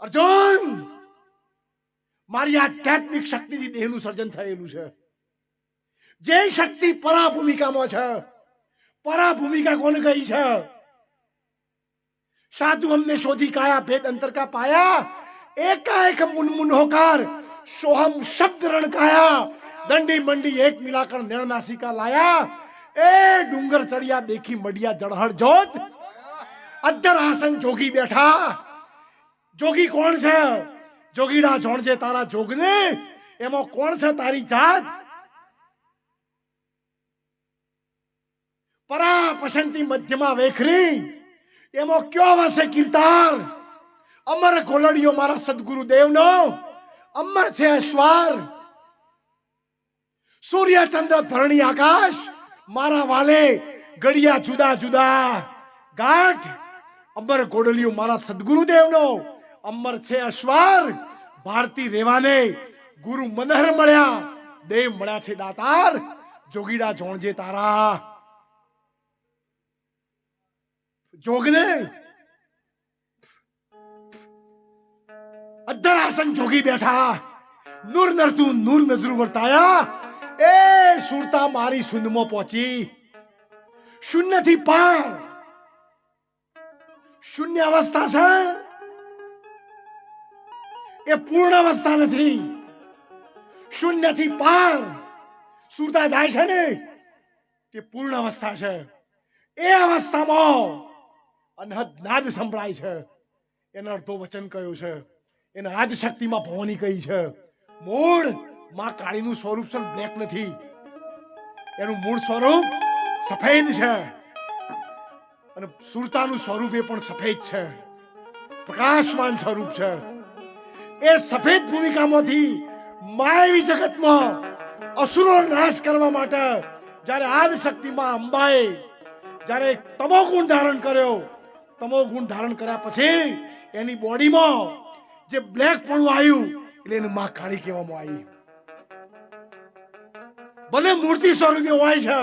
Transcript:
અર્જુન! મારી આધ્યાત્મિક શક્તિથી દેહનું સર્જન થયેલું છે. જે શક્તિ પરા ભૂમિકામાં છે પરા ભૂમિકા કોને કહી છે? સાધુ અમને શોધી કાયા, ભેદ અંતર પાયા, એકાએક મુનમુન હોકાર, સોહમ શબ્દ રણ કાયા, દંડી મંડી એક મિલાકણ નેણનાસિકા લાયા, એ ડુંગર ચડિયા દેખી મડિયા જળહળ જોત અદ્ધર આસન જોગી બેઠા જોગી કોણ છે? જોગીડા જોણ છે તારા જોગને? એમાં કોણ છે તારી જાત? પરા પસંતી મધ્યમાં વેખરી. એમાં કયો વસે કીર્તાર? અમર કોલડીઓ મારા સદગુરુ દેવનો અમર છે અશ્વાર સૂર્ય ચંદ્ર ધરણી આકાશ. મારા વાલે ગડિયા જુદા જુદા ગાંઠ. અમર ગોડલિયું મારા સદગુરુ દેવનો અમર છે અશ્વાર. ભારતી રેવાને ગુરુ મનહર મળ્યા. દેવ મળ્યા છે દાતાર. જોગીડા જોણજે તારા. જોગને અદ્ધર આસન જોગી બેઠા. નૂર નરતું નૂર નજરું વર્તાયા. એ સુરતા મારી સુંદમાં પહોંચી. શૂન્યથી પાર. શૂન્ય અવસ્થા છે. એ પૂર્ણ અવસ્થા નથી શૂન્યથી પાર સુરતા જાય છે ને, તે પૂર્ણ અવસ્થા છે. એ અવસ્થામાં અનહદ નાદ સંભળાય છે. એનો અર્થો વચન કયો છે. એને આજ શક્તિમાં ભવાની કહી છે. મૂળમાં કાળીનું સ્વરૂપ છે બ્લેક નથી. એનું મૂળ સ્વરૂપ સફેદ છે. અને સુરતાનું સ્વરૂપ એ પણ સફેદ છે. પ્રકાશમાન સ્વરૂપ છે. એ સફેદ ભૂમિકામાંથી માયવી જગતમાં અસુરો નાશ કરવા માટે જ્યારે આદ શક્તિમાં અંબાએ જ્યારે તમો ગુણ ધારણ કર્યો, તમો ગુણ ધારણ કર્યા પછી એની બોડીમાં જે બ્લેક પણ આવ્યું, એટલે એને માં કાળી કહેવામાં આવી. ભલે મૂર્તિ સ્વરૂપે હોય છે